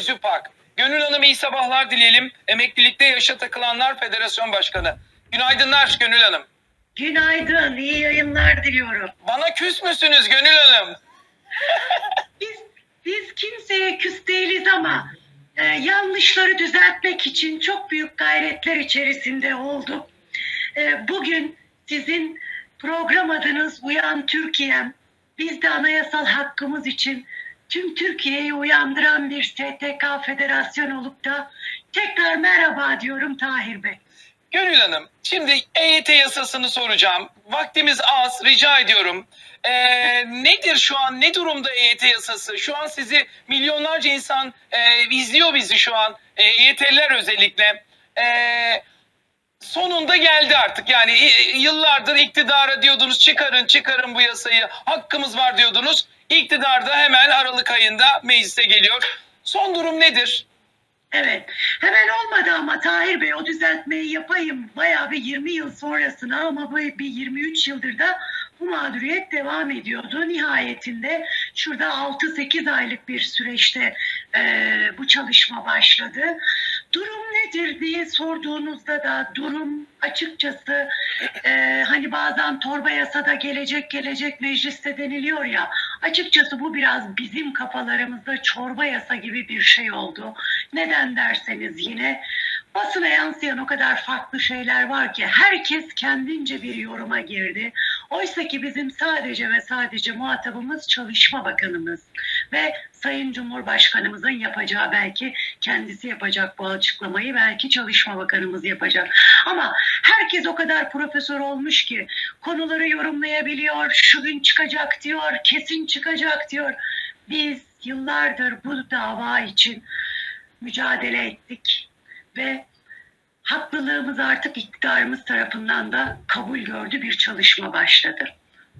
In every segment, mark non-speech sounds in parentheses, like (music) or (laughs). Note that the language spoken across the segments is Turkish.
Özü Pak. Gönül Hanım iyi sabahlar dileyelim. Emeklilikte yaşa takılanlar Federasyon Başkanı. Günaydınlar Gönül Hanım. Günaydın, iyi yayınlar diliyorum. Bana küs müsünüz Gönül Hanım? (laughs) Biz, biz kimseye küs değiliz ama e, yanlışları düzeltmek için çok büyük gayretler içerisinde olduk. E, bugün sizin program adınız Uyan Türkiye'm. Biz de anayasal hakkımız için tüm Türkiye'yi uyandıran bir STK federasyon olup da tekrar merhaba diyorum Tahir Bey. Gönül Hanım, şimdi EYT yasasını soracağım. Vaktimiz az, rica ediyorum. Ee, nedir şu an, ne durumda EYT yasası? Şu an sizi milyonlarca insan e, izliyor bizi şu an. E, EYT'liler özellikle. Ee, sonunda geldi artık. Yani e, yıllardır iktidara diyordunuz çıkarın çıkarın bu yasayı. Hakkımız var diyordunuz. İktidar da hemen Aralık ayında meclise geliyor. Son durum nedir? Evet. Hemen olmadı ama Tahir Bey o düzeltmeyi yapayım. Bayağı bir 20 yıl sonrasına ama bu bir 23 yıldır da bu mağduriyet devam ediyordu. Nihayetinde şurada 6-8 aylık bir süreçte eee, bu çalışma başladı. Durum nedir diye sorduğunuzda da durum açıkçası eee, hani bazen torba yasada gelecek gelecek mecliste deniliyor ya açıkçası bu biraz bizim kafalarımızda çorba yasa gibi bir şey oldu. Neden derseniz yine basına yansıyan o kadar farklı şeyler var ki herkes kendince bir yoruma girdi. Oysa ki bizim sadece ve sadece muhatabımız Çalışma Bakanımız ve Sayın Cumhurbaşkanımızın yapacağı belki kendisi yapacak bu açıklamayı belki Çalışma Bakanımız yapacak. Ama herkes o kadar profesör olmuş ki konuları yorumlayabiliyor, şu gün çıkacak diyor, kesin çıkacak diyor. Biz yıllardır bu dava için mücadele ettik ve haklılığımız artık iktidarımız tarafından da kabul gördü bir çalışma başladı.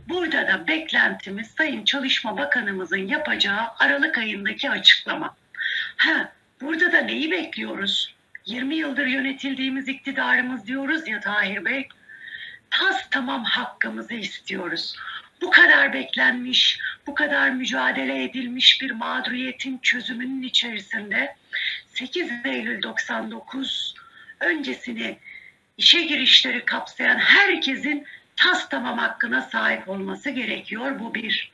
Burada da beklentimiz Sayın Çalışma Bakanımızın yapacağı Aralık ayındaki açıklama. Ha, burada da neyi bekliyoruz? 20 yıldır yönetildiğimiz iktidarımız diyoruz ya Tahir Bey. Tas tamam hakkımızı istiyoruz. Bu kadar beklenmiş, bu kadar mücadele edilmiş bir mağduriyetin çözümünün içerisinde 8 Eylül 99 öncesini işe girişleri kapsayan herkesin tas tamam hakkına sahip olması gerekiyor. Bu bir.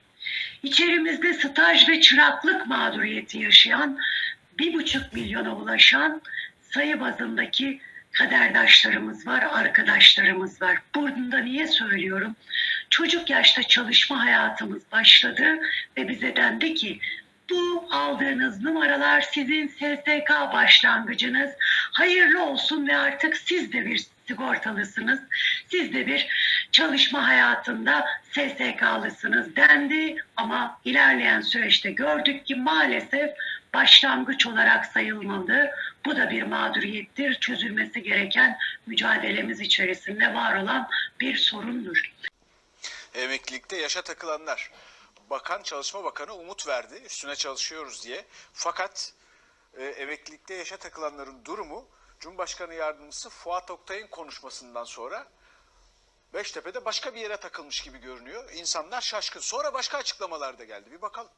İçerimizde staj ve çıraklık mağduriyeti yaşayan bir buçuk milyona ulaşan sayı bazındaki kaderdaşlarımız var, arkadaşlarımız var. Burada niye söylüyorum? Çocuk yaşta çalışma hayatımız başladı ve bize dendi ki bu aldığınız numaralar sizin SSK başlangıcınız. Hayırlı olsun ve artık siz de bir sigortalısınız. Siz de bir çalışma hayatında SSK'lısınız dendi ama ilerleyen süreçte gördük ki maalesef başlangıç olarak sayılmadı. Bu da bir mağduriyettir. Çözülmesi gereken mücadelemiz içerisinde var olan bir sorundur. Emeklilikte yaşa takılanlar. Bakan, Çalışma Bakanı umut verdi üstüne çalışıyoruz diye. Fakat e, emeklilikte yaşa takılanların durumu Cumhurbaşkanı Yardımcısı Fuat Oktay'ın konuşmasından sonra Beştepe'de başka bir yere takılmış gibi görünüyor. İnsanlar şaşkın. Sonra başka açıklamalar da geldi. Bir bakalım.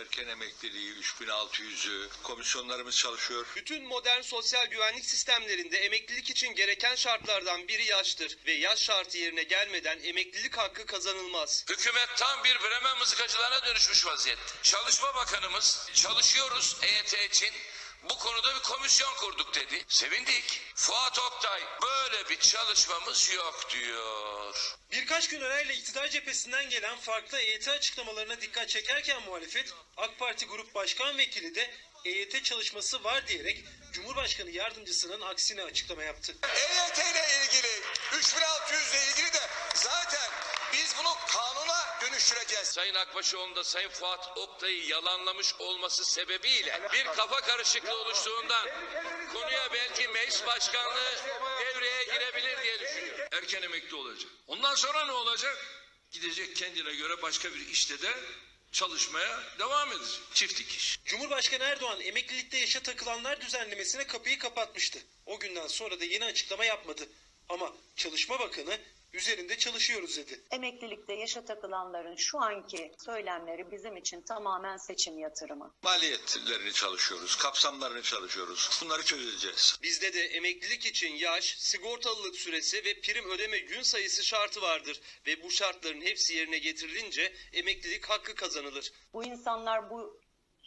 Erken emekliliği 3600'ü, komisyonlarımız çalışıyor. Bütün modern sosyal güvenlik sistemlerinde emeklilik için gereken şartlardan biri yaştır ve yaş şartı yerine gelmeden emeklilik hakkı kazanılmaz. Hükümet tam bir Bremen mızıkacılarına dönüşmüş vaziyette. Çalışma Bakanımız çalışıyoruz EYT için bu konuda bir komisyon kurduk dedi. Sevindik. Fuat Oktay böyle bir çalışmamız yok diyor. Birkaç gün arayla iktidar cephesinden gelen farklı EYT açıklamalarına dikkat çekerken muhalefet, AK Parti Grup Başkan Vekili de EYT çalışması var diyerek Cumhurbaşkanı Yardımcısının aksine açıklama yaptı. EYT ile ilgili, 3600 ile ilgili de zaten biz bunu kanuna dönüştüreceğiz. Sayın Akbaşoğlu'nda Sayın Fuat Oktay'ı yalanlamış olması sebebiyle bir kafa karışıklığı oluştuğundan konuya belki meclis başkanlığı devreye girebilir. Erken emekli olacak. Ondan sonra ne olacak? Gidecek kendine göre başka bir işte de çalışmaya devam edecek. Çift dikiş. Cumhurbaşkanı Erdoğan emeklilikte yaşa takılanlar düzenlemesine kapıyı kapatmıştı. O günden sonra da yeni açıklama yapmadı. Ama Çalışma Bakanı üzerinde çalışıyoruz dedi. Emeklilikte yaşa takılanların şu anki söylemleri bizim için tamamen seçim yatırımı. Maliyetlerini çalışıyoruz, kapsamlarını çalışıyoruz. Bunları çözeceğiz. Bizde de emeklilik için yaş, sigortalılık süresi ve prim ödeme gün sayısı şartı vardır ve bu şartların hepsi yerine getirilince emeklilik hakkı kazanılır. Bu insanlar bu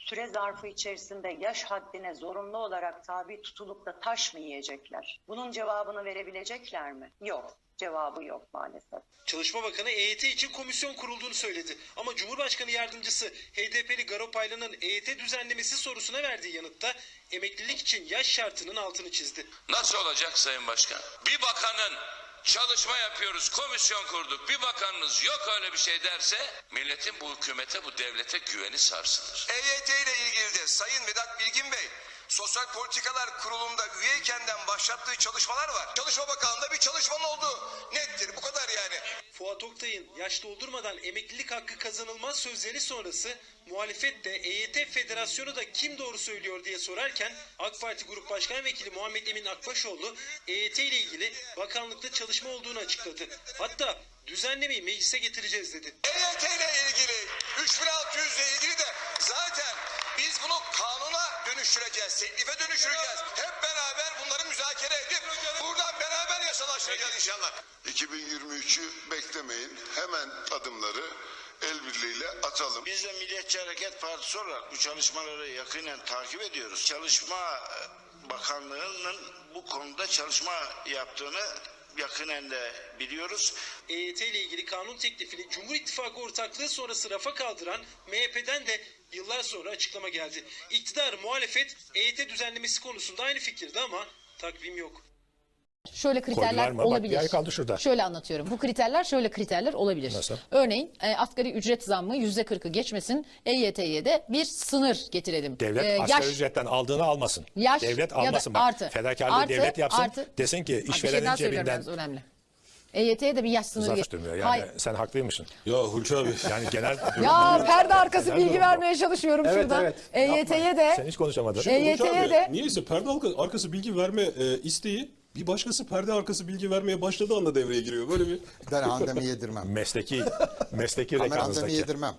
süre zarfı içerisinde yaş haddine zorunlu olarak tabi tutulup da taş mı yiyecekler? Bunun cevabını verebilecekler mi? Yok. Cevabı yok maalesef. Çalışma Bakanı EYT için komisyon kurulduğunu söyledi. Ama Cumhurbaşkanı Yardımcısı HDP'li Garopaylı'nın EYT düzenlemesi sorusuna verdiği yanıtta emeklilik için yaş şartının altını çizdi. Nasıl olacak Sayın Başkan? Bir bakanın çalışma yapıyoruz, komisyon kurduk. Bir bakanınız yok öyle bir şey derse milletin bu hükümete, bu devlete güveni sarsılır. EYT ile ilgili de Sayın Vedat Bilgin Bey Sosyal Politikalar Kurulu'nda üyeykenden başlattığı çalışmalar var. Çalışma Bakanlığı'nda bir çalışmanın olduğu nettir. Bu kadar yani. Fuat Oktay'ın yaş doldurmadan emeklilik hakkı kazanılmaz sözleri sonrası muhalefet de EYT Federasyonu da kim doğru söylüyor diye sorarken AK Parti Grup Başkan Vekili Muhammed Emin Akbaşoğlu EYT ile ilgili bakanlıkta çalışma olduğunu açıkladı. Hatta düzenlemeyi meclise getireceğiz dedi. EYT ile ilgili 3600 ile ilgili de zaten biz bunu kanuna dönüştüreceğiz, teklife dönüştüreceğiz. Hep beraber bunları müzakere edip buradan beraber yasalaştıracağız inşallah. 2023'ü beklemeyin. Hemen adımları el birliğiyle atalım. Biz de Milliyetçi Hareket Partisi olarak bu çalışmaları yakinen takip ediyoruz. Çalışma e, Bakanlığı'nın bu konuda çalışma yaptığını yakinen de biliyoruz. EYT ile ilgili kanun teklifini Cumhur İttifakı ortaklığı sonrası rafa kaldıran MHP'den de yıllar sonra açıklama geldi. İktidar muhalefet EYT düzenlemesi konusunda aynı fikirde ama takvim yok. Şöyle kriterler mı? Bak, olabilir. bir ay kaldı şurada. Şöyle anlatıyorum. Bu kriterler şöyle kriterler olabilir. Nasıl? Örneğin e, asgari ücret zammı yüzde kırkı geçmesin. EYT'ye de bir sınır getirelim. Devlet E, asgari yaş- ücretten aldığını almasın. Yaş devlet almasın. Bak, artı. Fedakarlığı Artı, devlet yapsın. artı. Desin ki şey işverenin söylüyorum cebinden önemli. EYT'ye de bir yaş sınırı. zar get- tutmuyor. Yani Hayır. sen haklıymışsın. Ya Hulki abi. Yani genel (laughs) Ya perde arkası Genel bilgi vermeye çalışıyorum şurada. EYT'ye de sen hiç konuşamadın. Şey- EYT'ye de- Niyeyse perde arka- arkası bilgi verme e, isteği bir başkası perde arkası bilgi vermeye başladığı anda devreye giriyor. Böyle bir Ben handemi yedirmem. Mesleki mesleki Ben handemi yedirmem.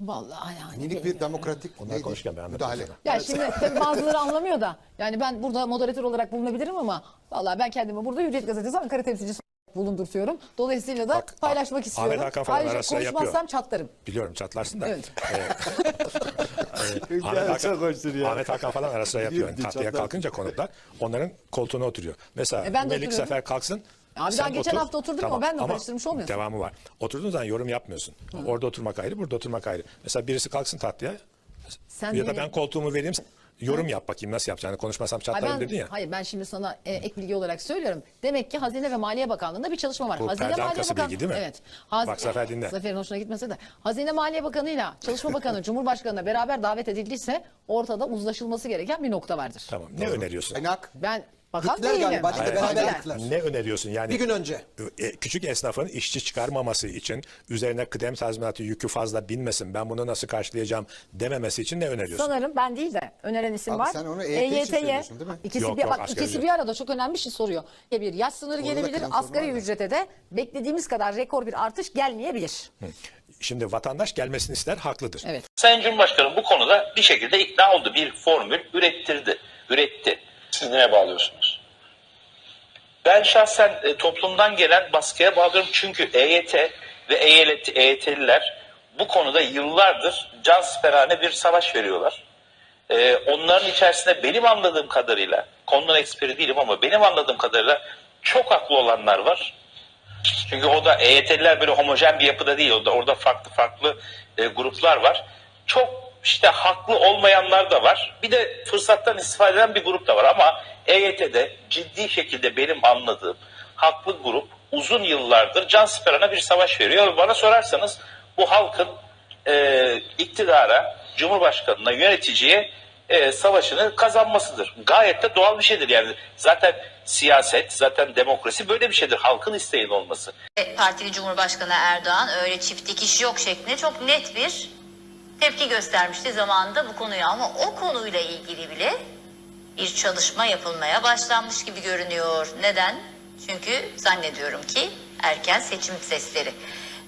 Vallahi yani. Minik bir demokratik Onlar neydi? konuşurken ben anlatayım müdahale. sana. Ya şimdi tabii (laughs) bazıları anlamıyor da. Yani ben burada moderatör olarak bulunabilirim ama vallahi ben kendimi burada Hürriyet Gazetesi Ankara temsilcisi olarak bulundurtuyorum. Dolayısıyla da Bak, paylaşmak Ahmet istiyorum. Hakan falan Ayrıca ara sıra konuşmazsam yapıyor. çatlarım. Biliyorum çatlarsın da. Evet. (laughs) Ahmet, Hakan, Ahmet Hakan falan ara sıra yapıyor. Yani tahtıya kalkınca konuklar onların koltuğuna oturuyor. Mesela E ben de Melik oturuyorum. Sefer kalksın. Abi sen daha geçen hafta oturdum ama ben de karıştırmış olmuyorsun. Devamı var. Oturduğun zaman yorum yapmıyorsun. Orada oturmak ayrı, burada oturmak ayrı. Mesela birisi kalksın tahtıya Sen ya da beni- ben koltuğumu vereyim. Yorum yap bakayım nasıl yapacağını. Konuşmasam Hayır çatlarım ben, dedin ya. hayır ben şimdi sana e, ek bilgi olarak söylüyorum. Demek ki Hazine ve Maliye Bakanlığı'nda bir çalışma var. Bu Hazine perde Maliye arkası Bakan- bilgi değil mi? Evet. Haz- Bak Zafer dinle. Zafer'in hoşuna gitmese de. Hazine Maliye Bakanı'yla Çalışma Bakanı (laughs) Cumhurbaşkanı'na beraber davet edildiyse ortada uzlaşılması gereken bir nokta vardır. Tamam. Ne öneriyorsun? Kaynak. Ben bakan Gittiler değilim. galiba, Hayır, beraber hayır. gittiler. Ne öneriyorsun yani? Bir gün önce. E, Küçük esnafın işçi çıkarmaması için üzerine kıdem tazminatı yükü fazla binmesin ben bunu nasıl karşılayacağım dememesi için ne öneriyorsun? Sanırım ben değil de öneren isim Abi var. sen onu EYT için söylüyorsun değil mi? İkisi, Yok, bir, yok, bak, asgari ikisi ücret. bir arada çok önemli bir şey soruyor. Bir yaş sınırı Orada da gelebilir. kıdem sorunu Asgari var da. ücrete de beklediğimiz kadar rekor bir artış gelmeyebilir. Şimdi vatandaş gelmesini ister haklıdır. Evet. Sayın Cumhurbaşkanı bu konuda bir şekilde ikna oldu. Bir formül ürettirdi, üretti. Siz neye bağlıyorsunuz? Ben şahsen e, toplumdan gelen baskıya bağlıyorum. Çünkü EYT ve EYT, EYT'liler bu konuda yıllardır can siperhane bir savaş veriyorlar. E, onların içerisinde benim anladığım kadarıyla, konunun eksperi değilim ama benim anladığım kadarıyla çok haklı olanlar var. Çünkü o da EYT'liler böyle homojen bir yapıda değil. Orada, orada farklı farklı e, gruplar var. Çok işte haklı olmayanlar da var. Bir de fırsattan istifade eden bir grup da var. Ama EYT'de ciddi şekilde benim anladığım haklı grup uzun yıllardır can siperhane bir savaş veriyor. Ve Bana sorarsanız bu halkın e, iktidara, cumhurbaşkanına, yöneticiye e, savaşını kazanmasıdır. Gayet de doğal bir şeydir yani. Zaten siyaset, zaten demokrasi böyle bir şeydir. Halkın isteğinin olması. Partili Cumhurbaşkanı Erdoğan öyle çift dikiş yok şeklinde çok net bir tepki göstermişti zamanında bu konuya ama o konuyla ilgili bile bir çalışma yapılmaya başlanmış gibi görünüyor. Neden? Çünkü zannediyorum ki erken seçim sesleri.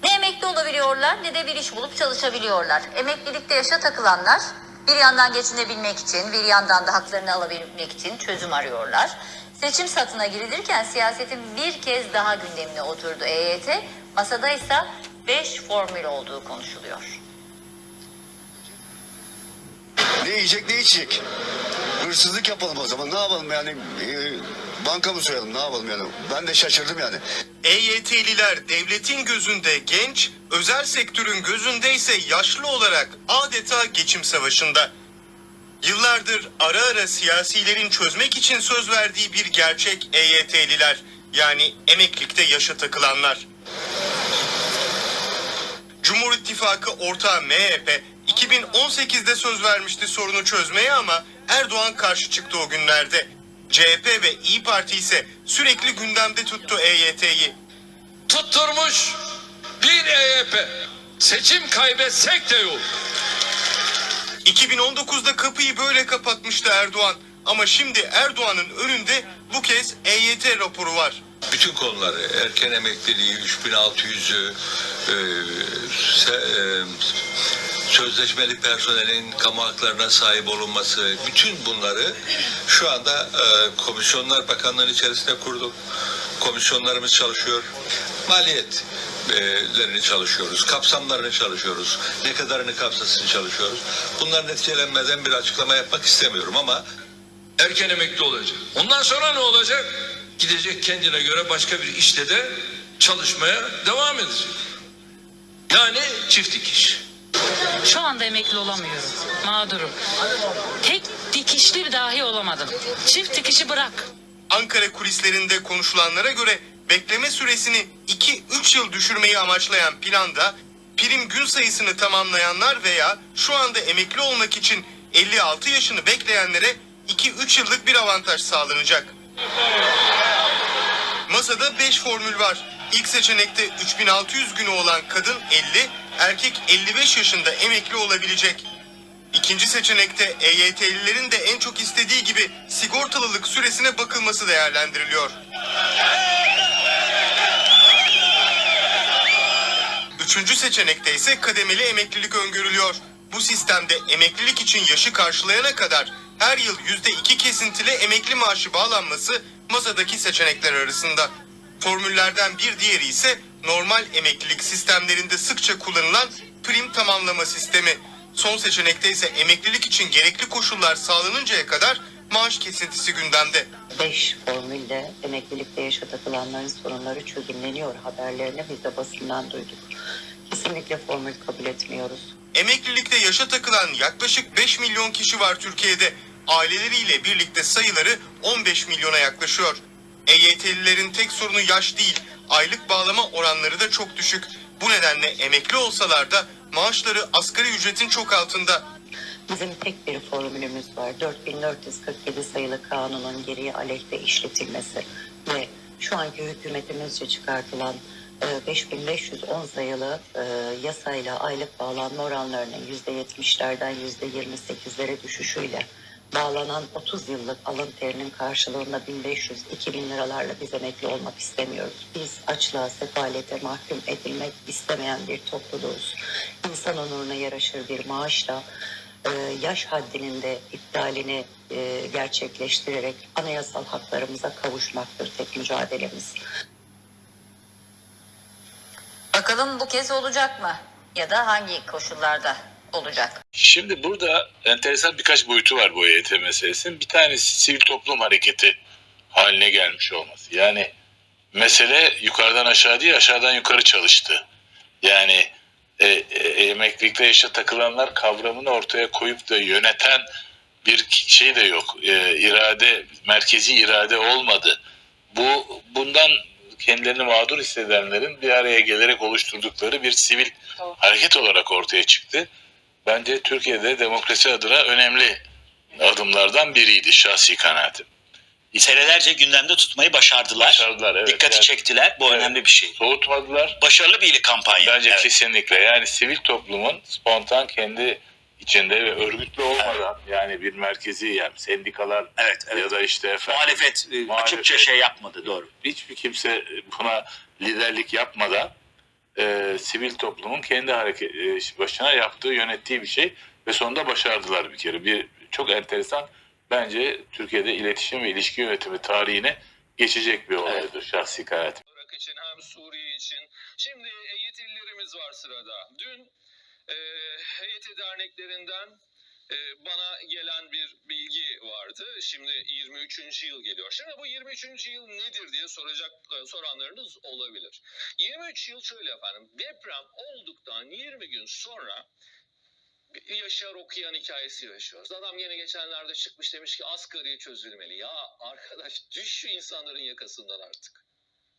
Ne emekli olabiliyorlar ne de bir iş bulup çalışabiliyorlar. Emeklilikte yaşa takılanlar bir yandan geçinebilmek için bir yandan da haklarını alabilmek için çözüm arıyorlar. Seçim satına girilirken siyasetin bir kez daha gündemine oturdu EYT. Masada ise 5 formül olduğu konuşuluyor. Ne yiyecek ne içecek? Hırsızlık yapalım o zaman ne yapalım yani e, banka mı soyalım ne yapalım yani ben de şaşırdım yani. EYT'liler devletin gözünde genç, özel sektörün gözünde ise yaşlı olarak adeta geçim savaşında. Yıllardır ara ara siyasilerin çözmek için söz verdiği bir gerçek EYT'liler yani emeklilikte yaşa takılanlar. Cumhur İttifakı ortağı MHP 2018'de söz vermişti sorunu çözmeye ama Erdoğan karşı çıktı o günlerde. CHP ve İyi Parti ise sürekli gündemde tuttu EYT'yi. Tutturmuş bir EYP. Seçim kaybetsek de yok. 2019'da kapıyı böyle kapatmıştı Erdoğan. Ama şimdi Erdoğan'ın önünde bu kez EYT raporu var. Bütün konuları erken emekliliği 3600'ü e, se- e, sözleşmeli personelin kamu haklarına sahip olunması bütün bunları şu anda e, komisyonlar bakanlığının içerisinde kurduk. Komisyonlarımız çalışıyor. Maliyet lerini çalışıyoruz. Kapsamlarını çalışıyoruz. Ne kadarını kapsasını çalışıyoruz. Bunlar neticelenmeden bir açıklama yapmak istemiyorum ama erken emekli olacak. Ondan sonra ne olacak? Gidecek kendine göre başka bir işte de çalışmaya devam edecek. Yani çift dikiş. Şu anda emekli olamıyorum. Mağdurum. Tek dikişli dahi olamadım. Çift dikişi bırak. Ankara kulislerinde konuşulanlara göre bekleme süresini 2-3 yıl düşürmeyi amaçlayan planda prim gün sayısını tamamlayanlar veya şu anda emekli olmak için 56 yaşını bekleyenlere 2-3 yıllık bir avantaj sağlanacak. Masada 5 formül var. İlk seçenekte 3600 günü olan kadın 50, erkek 55 yaşında emekli olabilecek. İkinci seçenekte EYT'lilerin de en çok istediği gibi sigortalılık süresine bakılması değerlendiriliyor. Üçüncü seçenekte ise kademeli emeklilik öngörülüyor. Bu sistemde emeklilik için yaşı karşılayana kadar her yıl yüzde iki kesintili emekli maaşı bağlanması masadaki seçenekler arasında. Formüllerden bir diğeri ise normal emeklilik sistemlerinde sıkça kullanılan prim tamamlama sistemi. Son seçenekte ise emeklilik için gerekli koşullar sağlanıncaya kadar maaş kesintisi gündemde. 5 formülle emeklilikte yaşa takılanların sorunları çözümleniyor haberlerini biz de basından duyduk. Kesinlikle formül kabul etmiyoruz. Emeklilikte yaşa takılan yaklaşık 5 milyon kişi var Türkiye'de. Aileleriyle birlikte sayıları 15 milyona yaklaşıyor. EYT'lilerin tek sorunu yaş değil, aylık bağlama oranları da çok düşük. Bu nedenle emekli olsalar da maaşları asgari ücretin çok altında. Bizim tek bir formülümüz var. 4447 sayılı kanunun geriye aleyhte işletilmesi ve şu anki hükümetimizce çıkartılan 5510 sayılı e, yasayla aylık bağlanma oranlarının %70'lerden %28'lere düşüşüyle bağlanan 30 yıllık alın terinin karşılığında 1500-2000 liralarla biz emekli olmak istemiyoruz. Biz açlığa, sefalete mahkum edilmek istemeyen bir topluluğuz. İnsan onuruna yaraşır bir maaşla e, yaş haddinin de iptalini e, gerçekleştirerek anayasal haklarımıza kavuşmaktır tek mücadelemiz. Bakalım bu kez olacak mı? Ya da hangi koşullarda olacak? Şimdi burada enteresan birkaç boyutu var bu EYT meselesinin. Bir tanesi sivil toplum hareketi haline gelmiş olması. Yani mesele yukarıdan aşağı değil aşağıdan yukarı çalıştı. Yani e, e, emeklilikte yaşa takılanlar kavramını ortaya koyup da yöneten bir şey de yok. E, irade, merkezi irade olmadı. Bu bundan kendilerini mağdur hissedenlerin bir araya gelerek oluşturdukları bir sivil hareket olarak ortaya çıktı. Bence Türkiye'de demokrasi adına önemli adımlardan biriydi şahsi kanaatim. Senelerce gündemde tutmayı başardılar. Başardılar, evet. Dikkati Yani- çektiler. Bu Evet. önemli bir şey. Soğutmadılar. Başarılı bir kampanya. Bence Evet. kesinlikle. Yani sivil toplumun spontan kendi içinde ve örgütlü olmadan yani bir merkezi yani sendikalar Evet, evet. ya da işte efendim, Muhalefet e, muhalefet, açıkça şey yapmadı doğru. hiçbir kimse buna liderlik yapmadan e, sivil toplumun kendi hareket e, başına yaptığı, yönettiği bir şey ve sonunda başardılar bir kere. Bir çok enteresan bence Türkiye'de iletişim ve ilişki yönetimi tarihine geçecek bir olaydır şahsi kanaatim. Irak için hem Suriye için. Şimdi EYT'lilerimiz var sırada. Dün e, EYT derneklerinden e, bana gelen bir bilgi vardı. Şimdi 23. yıl geliyor. Şimdi bu 23. yıl nedir diye soracak e, soranlarınız olabilir. 23 yıl şöyle efendim. Deprem olduktan 20 gün sonra Yaşar okuyan hikayesi yaşıyoruz. Adam yine geçenlerde çıkmış demiş ki asgari çözülmeli. Ya arkadaş düş şu insanların yakasından artık.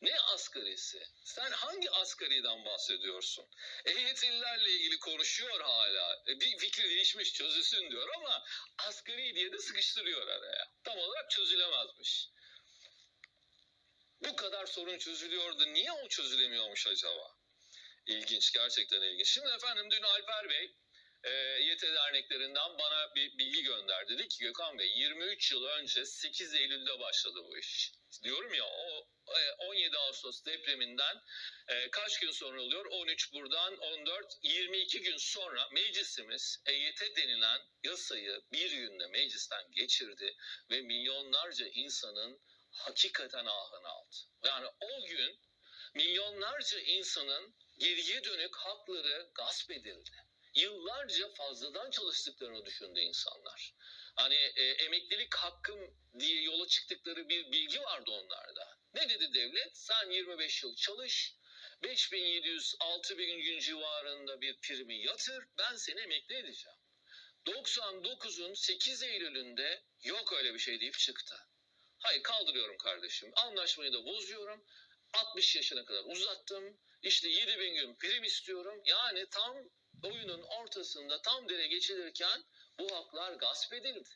Ne asgarisi? Sen hangi asgariden bahsediyorsun? EYT'lilerle ilgili konuşuyor hala. E, Bir fikri değişmiş çözülsün diyor ama asgari diye de sıkıştırıyor araya. Tam olarak çözülemezmiş. Bu kadar sorun çözülüyordu. Niye o çözülemiyormuş acaba? İlginç, gerçekten ilginç. Şimdi efendim dün Alper Bey e, YT derneklerinden bana bir bilgi gönderdi. Dedi ki Gökhan Bey 23 yıl önce 8 Eylül'de başladı bu iş. Diyorum ya o e, 17 Ağustos depreminden e, kaç gün sonra oluyor? 13 buradan 14 22 gün sonra meclisimiz EYT denilen yasayı bir günde meclisten geçirdi ve milyonlarca insanın hakikaten ahını aldı. Yani o gün milyonlarca insanın geriye dönük hakları gasp edildi. Yıllarca fazladan çalıştıklarını düşündü insanlar. Hani e, emeklilik hakkım diye yola çıktıkları bir bilgi vardı onlarda. Ne dedi devlet? Sen 25 yıl çalış, 5700-6000 gün civarında bir primi yatır, ben seni emekli edeceğim. 99'un 8 Eylül'ünde yok öyle bir şey deyip çıktı. Hayır kaldırıyorum kardeşim. Anlaşmayı da bozuyorum. 60 yaşına kadar uzattım. İşte 7000 gün prim istiyorum. Yani tam oyunun ortasında tam dere geçilirken bu haklar gasp edildi.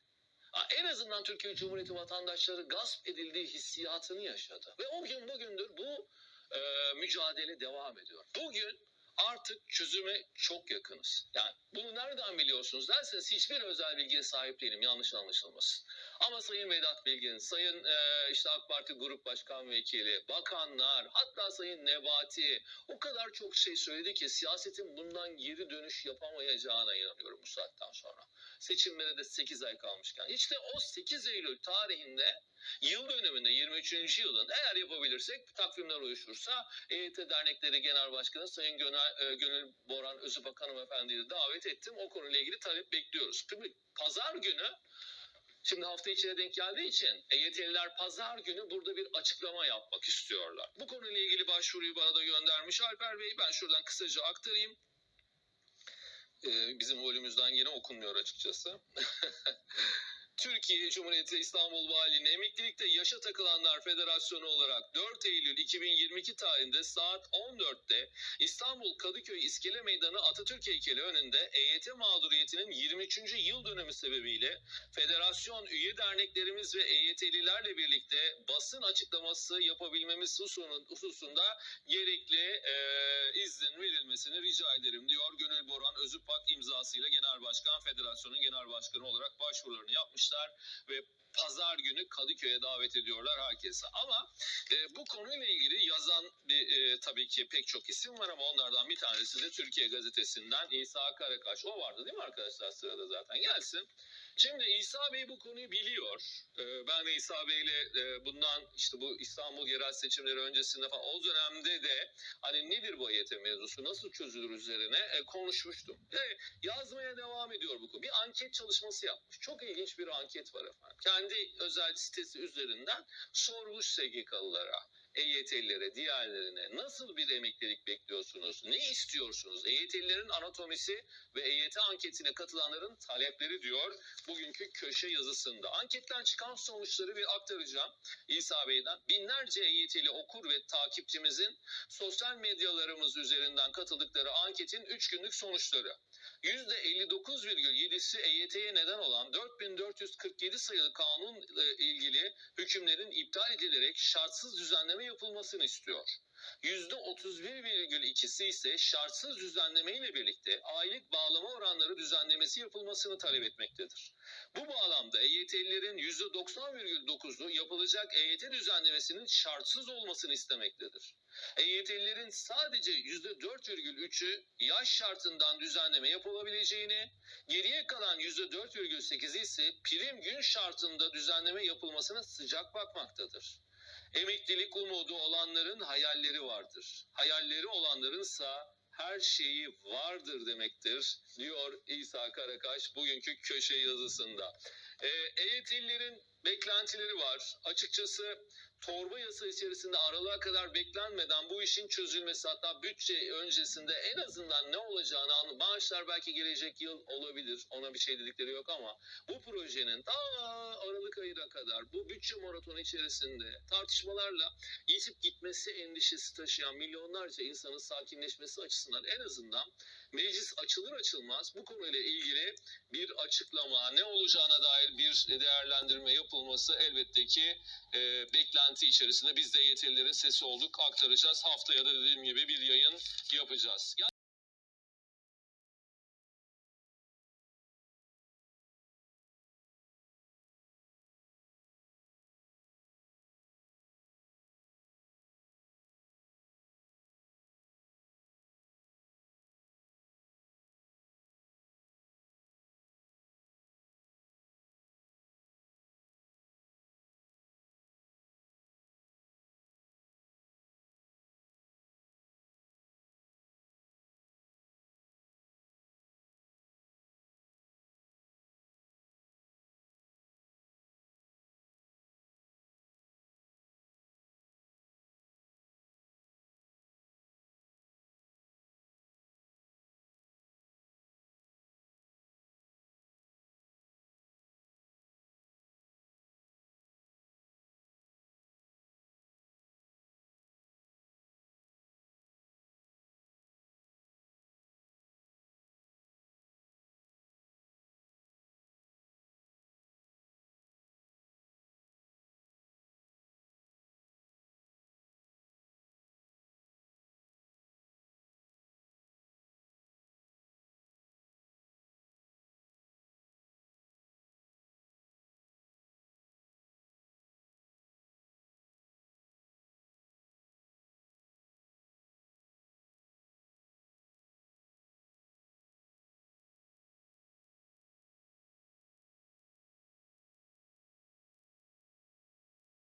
En azından Türkiye Cumhuriyeti vatandaşları gasp edildiği hissiyatını yaşadı. Ve o gün bugündür bu e, mücadele devam ediyor. Bugün artık çözüme çok yakınız. Yani bunu nereden biliyorsunuz derseniz hiçbir özel bilgiye sahip değilim yanlış anlaşılmasın. Ama Sayın Vedat Bilgin, Sayın e, işte AK Parti Grup Başkan Vekili, bakanlar, hatta Sayın Nebati o kadar çok şey söyledi ki siyasetin bundan geri dönüş yapamayacağına inanıyorum bu saatten sonra. Seçimlere de 8 ay kalmışken. İşte o 8 Eylül tarihinde Yıl dönümünde 23. yılın eğer yapabilirsek takvimler uyuşursa EYT Dernekleri Genel Başkanı Sayın Gönül, e, Gönül Boran Özüpak Hanımefendi'yi davet ettim. O konuyla ilgili talep bekliyoruz. Pazar günü Şimdi hafta içine denk geldiği için EYT'liler pazar günü burada bir açıklama yapmak istiyorlar. Bu konuyla ilgili başvuruyu bana da göndermiş Alper Bey. Ben şuradan kısaca aktarayım. Ee, bizim volümümüzden yine okunmuyor açıkçası. (laughs) Türkiye Cumhuriyeti İstanbul Valiliğine emeklilikte yaşa takılanlar federasyonu olarak 4 Eylül 2022 tarihinde saat 14'te İstanbul Kadıköy İskele Meydanı Atatürk heykeli önünde EYT mağduriyetinin 23. yıl dönümü sebebiyle federasyon üye derneklerimiz ve EYT'lilerle birlikte basın açıklaması yapabilmemiz hususun- hususunda gerekli e, iznin verilmesini rica ederim diyor. Gönül Boran Özüpak imzasıyla Genel Başkan Federasyonun Genel Başkanı olarak başvurularını yapmışlar ve pazar günü Kadıköy'e davet ediyorlar herkese. Ama e, bu konuyla ilgili yazan bir, e, tabii ki pek çok isim var ama onlardan bir tanesi de Türkiye Gazetesi'nden İsa Karakaş. O vardı değil mi arkadaşlar sırada zaten? Gelsin. Şimdi İsa Bey bu konuyu biliyor. Ee, ben de İsa Bey'le e, bundan işte bu İstanbul yerel seçimleri öncesinde falan o dönemde de hani nedir bu EYT mevzusu nasıl çözülür üzerine e, konuşmuştum. Ve yazmaya devam ediyor bu konu. Bir anket çalışması yapmış. Çok ilginç bir anket var efendim. Kendi özel sitesi üzerinden sormuş SGK'lılara. EYT'lilere, diğerlerine nasıl bir emeklilik bekliyorsunuz? Ne istiyorsunuz? EYT'lilerin anatomisi ve EYT anketine katılanların talepleri diyor bugünkü köşe yazısında. Anketten çıkan sonuçları bir aktaracağım İsa Bey'den. Binlerce EYT'li okur ve takipçimizin sosyal medyalarımız üzerinden katıldıkları anketin 3 günlük sonuçları. %59,7'si EYT'ye neden olan 4447 sayılı kanun ilgili hükümlerin iptal edilerek şartsız düzenleme yapılmasını istiyor. %31,2'si ise şartsız düzenleme ile birlikte aylık bağlama oranları düzenlemesi yapılmasını talep etmektedir. Bu bağlamda EYT'lilerin %90,9'u yapılacak EYT düzenlemesinin şartsız olmasını istemektedir. EYT'lilerin sadece %4,3'ü yaş şartından düzenleme yapılabileceğini, geriye kalan %4,8'i ise prim gün şartında düzenleme yapılmasına sıcak bakmaktadır. Emeklilik umudu olanların hayalleri vardır. Hayalleri olanlarınsa her şeyi vardır demektir diyor İsa Karakaş bugünkü köşe yazısında. Ee, EYT'lilerin beklentileri var. Açıkçası torba yasa içerisinde aralığa kadar beklenmeden bu işin çözülmesi hatta bütçe öncesinde en azından ne olacağını anlı. Maaşlar belki gelecek yıl olabilir. Ona bir şey dedikleri yok ama bu projenin ta Aralık ayına kadar bu bütçe maratonu içerisinde tartışmalarla yitip gitmesi endişesi taşıyan milyonlarca insanın sakinleşmesi açısından en azından meclis açılır açılmaz bu konuyla ilgili bir açıklama ne olacağına dair bir değerlendirme yapılması elbette ki e, beklenti içerisinde biz de yetkililerin sesi olduk aktaracağız. Haftaya da dediğim gibi bir yayın yapacağız.